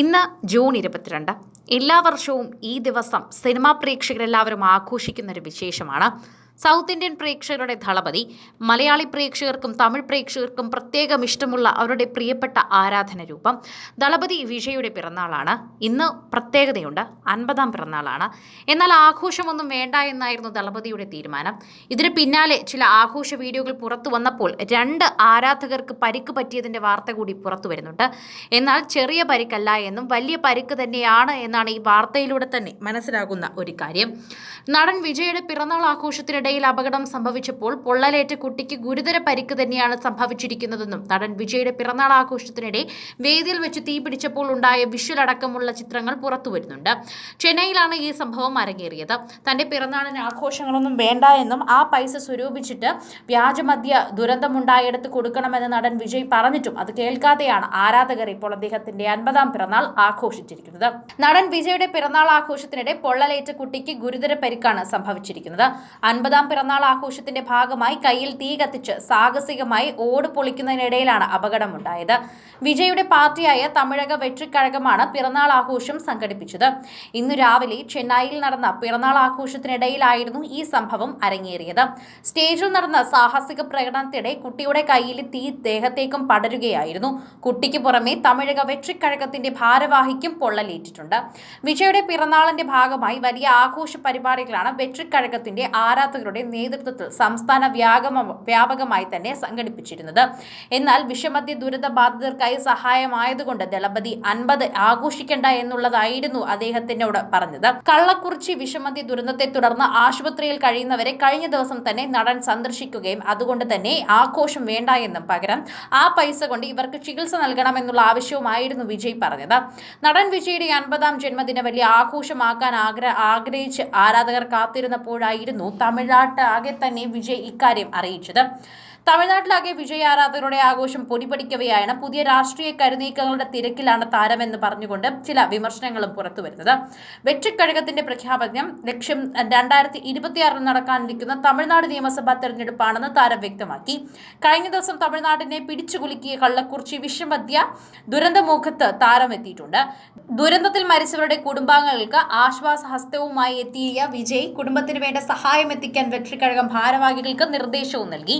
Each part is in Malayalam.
ഇന്ന് ജൂൺ ഇരുപത്തിരണ്ട്. എല്ലാ വർഷവും ഈ ദിവസം സിനിമാ പ്രേക്ഷകരെല്ലാവരും ആഘോഷിക്കുന്ന ഒരു വിശേഷമാണ്. സൗത്ത് ഇന്ത്യൻ പ്രേക്ഷകരുടെ ദളപതി മലയാളി പ്രേക്ഷകർക്കും തമിഴ് പ്രേക്ഷകർക്കും പ്രത്യേകം ഇഷ്ടമുള്ള അവരുടെ പ്രിയപ്പെട്ട ആരാധന രൂപം ദളപതി വിജയുടെ പിറന്നാളാണ്. ഇന്ന് പ്രത്യേകതയുണ്ട് അൻപതാം പിറന്നാളാണ്. എന്നാൽ ആഘോഷമൊന്നും വേണ്ട എന്നായിരുന്നു ദളപതിയുടെ തീരുമാനം. ഇതിന് പിന്നാലെ ചില ആഘോഷ വീഡിയോകൾ പുറത്തു വന്നപ്പോൾ രണ്ട് ആരാധകർക്ക് പരിക്ക് പറ്റിയതിന്റെ വാർത്ത കൂടി പുറത്തു വരുന്നുണ്ട്. എന്നാൽ ചെറിയ പരിക്കല്ല എന്നും വലിയ പരിക്ക് തന്നെയാണ് എന്നാണ് ഈ വാർത്തയിലൂടെ തന്നെ മനസ്സിലാകുന്ന ഒരു കാര്യം. നടൻ വിജയുടെ പിറന്നാൾ ആഘോഷത്തിനിടയിൽ അപകടം സംഭവിച്ചപ്പോൾ പൊള്ളലേറ്റ കുട്ടിക്ക് ഗുരുതര പരിക്ക് തന്നെയാണ് സംഭവിച്ചിരിക്കുന്നതെന്നും നടൻ വിജയുടെ പിറന്നാൾ ആഘോഷത്തിനിടെ വേദിയിൽ വെച്ച് തീ പിടിച്ചപ്പോൾ ഉണ്ടായ വിഷ്വൽ ചിത്രങ്ങൾ പുറത്തുവരുന്നുണ്ട് ചെന്നൈയിലാണ് ഈ സംഭവം അരങ്ങേറിയത്. തന്റെ പിറന്നാളിന് ആഘോഷങ്ങളൊന്നും വേണ്ട എന്നും ആ പൈസ സ്വരൂപിച്ചിട്ട് വ്യാജമദ്യ ദുരന്തമുണ്ടായെടുത്ത് കൊടുക്കണമെന്ന് നടൻ വിജയ് പറഞ്ഞിട്ടും അത് കേൾക്കാതെയാണ് ആരാധകർ ഇപ്പോൾ അദ്ദേഹത്തിന്റെ അൻപതാം പിറന്നാൾ ആഘോഷിച്ചിരിക്കുന്നത്. നടൻ വിജയുടെ പിറന്നാൾ ആഘോഷത്തിനിടെ പൊള്ളലേറ്റ കുട്ടിക്ക് ഗുരുതര പരിക്കാണ് സംഭവിച്ചിരിക്കുന്നത്. അൻപതാം പിറന്നാൾ ആഘോഷത്തിന്റെ ഭാഗമായി കയ്യിൽ തീ കത്തിച്ച് സാഹസികമായി ഓട് പൊളിക്കുന്നതിനിടയിലാണ് അപകടമുണ്ടായത്. വിജയുടെ പാർട്ടിയായ തമിഴക വെട്രിക്കഴകമാണ് പിറന്നാൾ ആഘോഷം സംഘടിപ്പിച്ചത്. ഇന്നു രാവിലെ ചെന്നൈയിൽ നടന്ന പിറന്നാൾ ആഘോഷത്തിനിടയിലായിരുന്നു ഈ സംഭവം അരങ്ങേറിയത്. സ്റ്റേജിൽ നടന്ന സാഹസിക പ്രകടനത്തിനിടെ കുട്ടിയുടെ കയ്യിൽ തീ ദേഹത്തേക്കും പടരുകയായിരുന്നു. കുട്ടിക്ക് പുറമെ തമിഴക വെട്രിക്കഴകത്തിന്റെ ഭാരവാഹിക്കും പൊള്ളലേറ്റിട്ടുണ്ട്. വിജയുടെ പിറന്നാളിന്റെ ഭാഗമായി വലിയ ആഘോഷ പരിപാടികളാണ് വെട്രിക്കഴകത്തിന്റെ ആരാധകരുടെ നേതൃത്വത്തിൽ സംസ്ഥാന വ്യാപക വ്യാപകമായി തന്നെ സംഘടിപ്പിച്ചിരുന്നത്. എന്നാൽ വിഷമദ്യ ദുരിത ബാധിതർക്കായി സഹായമായതുകൊണ്ട് ദളപതി അൻപത് ആഘോഷിക്കേണ്ട എന്നുള്ളതായിരുന്നു അദ്ദേഹത്തിനോട് പറഞ്ഞത്. കള്ളക്കുറിച്ചി വിഷമദ്യ ദുരന്തത്തെ തുടർന്ന് ആശുപത്രിയിൽ കഴിയുന്നവരെ കഴിഞ്ഞ ദിവസം തന്നെ നടൻ സന്ദർശിക്കുകയും അതുകൊണ്ട് തന്നെ ആഘോഷം വേണ്ട എന്നും പകരം ആ പൈസ കൊണ്ട് ഇവർക്ക് ചികിത്സ നൽകണമെന്നുള്ള ആവശ്യവുമായിരുന്നു വിജയ് പറഞ്ഞത്. നടൻ വിജയുടെ അൻപതാം ജന്മദിനം വലിയ ആഘോഷമാക്കാൻ ആഗ്ര ആഗ്രഹിച്ച് ആരാധകർ കാത്തിരുന്നപ്പോഴായിരുന്നു തമിഴ്നാട്ട് ആകെ തന്നെ വിജയ് ഇക്കാര്യം അറിയിച്ചത്. തമിഴ്നാട്ടിലാകെ വിജയ് ആരാധകരുടെ ആഘോഷം പൊടിപടിക്കവെയാണ് പുതിയ രാഷ്ട്രീയ കരുനീക്കങ്ങളുടെ തിരക്കിലാണ് താരമെന്ന് പറഞ്ഞുകൊണ്ട് ചില വിമർശനങ്ങളും പുറത്തുവരുന്നത്. വെട്ടിക്കഴകത്തിന്റെ പ്രഖ്യാപനം ലക്ഷ്യം രണ്ടായിരത്തി ഇരുപത്തിയാറിൽ നടക്കാനിരിക്കുന്ന തമിഴ്നാട് നിയമസഭാ തെരഞ്ഞെടുപ്പാണെന്ന് താരം വ്യക്തമാക്കി. കഴിഞ്ഞ ദിവസം തമിഴ്നാടിനെ പിടിച്ചുകുലുക്കിയ കള്ളക്കുറിച്ചി വിഷമദ്യ ദുരന്തമുഖത്ത് താരം എത്തിയിട്ടുണ്ട് ദുരന്തത്തിൽ മരിച്ചവരുടെ കുടുംബാംഗങ്ങൾക്ക് ആശ്വാസ ഹസ്തവുമായി എത്തിയ വിജയ് കുടുംബത്തിന് വേണ്ട സഹായം എത്തിക്കാൻ വെற்றிക്കഴകം ഭാരവാഹികൾക്ക് നിർദ്ദേശവും നൽകി.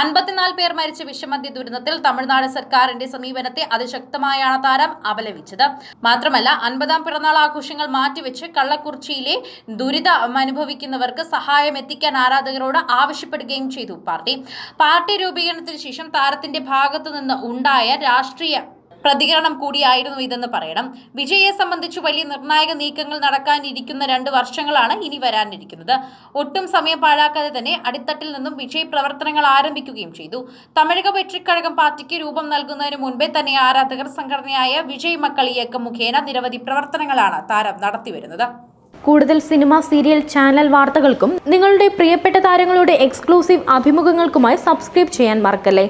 അൻപത്തിനാല് പേർ മരിച്ച വിഷമദ്യ ദുരന്തത്തിൽ തമിഴ്നാട് സർക്കാരിന്റെ സമീപനത്തെ അതിശക്തമായാണ് താരം അപലപിച്ചത്. മാത്രമല്ല അൻപതാം പിറന്നാൾ ആഘോഷങ്ങൾ മാറ്റിവെച്ച് കള്ളക്കുറിച്ചിയിലെ ദുരിതം അനുഭവിക്കുന്നവർക്ക് സഹായം എത്തിക്കാൻ ആരാധകരോട് ആവശ്യപ്പെടുകയും ചെയ്തു പാർട്ടി. പാർട്ടി രൂപീകരണത്തിന് ശേഷം താരത്തിന്റെ ഭാഗത്തു നിന്ന് ഉണ്ടായ രാഷ്ട്രീയ പ്രതികരണം കൂടിയായിരുന്നു ഇതെന്ന് പറയണം. വിജയയെ സംബന്ധിച്ച് വലിയ നിർണായക നീക്കങ്ങൾ നടക്കാനിരിക്കുന്ന രണ്ട് വർഷങ്ങളാണ് ഇനി വരാനിരിക്കുന്നത്. ഒട്ടും സമയം പാഴാക്കാതെ തന്നെ അടിത്തട്ടിൽ നിന്നും വിജയ് പ്രവർത്തനങ്ങൾ ആരംഭിക്കുകയും ചെയ്തു. തമിഴക വെട്രിക്കഴകം പാർട്ടിക്ക് രൂപം നൽകുന്നതിന് മുൻപേ തന്നെ ആരാധകർ സംഘടനയായ വിജയ് മക്കൾ ഇയക്കം മുഖേന നിരവധി പ്രവർത്തനങ്ങളാണ് താരം നടത്തിവരുന്നത്. കൂടുതൽ സിനിമ സീരിയൽ ചാനൽ വാർത്തകൾക്കും നിങ്ങളുടെ പ്രിയപ്പെട്ട താരങ്ങളുടെ എക്സ്ക്ലൂസീവ് അഭിമുഖങ്ങൾക്കുമായി സബ്സ്ക്രൈബ് ചെയ്യാൻ മറക്കല്ലേ?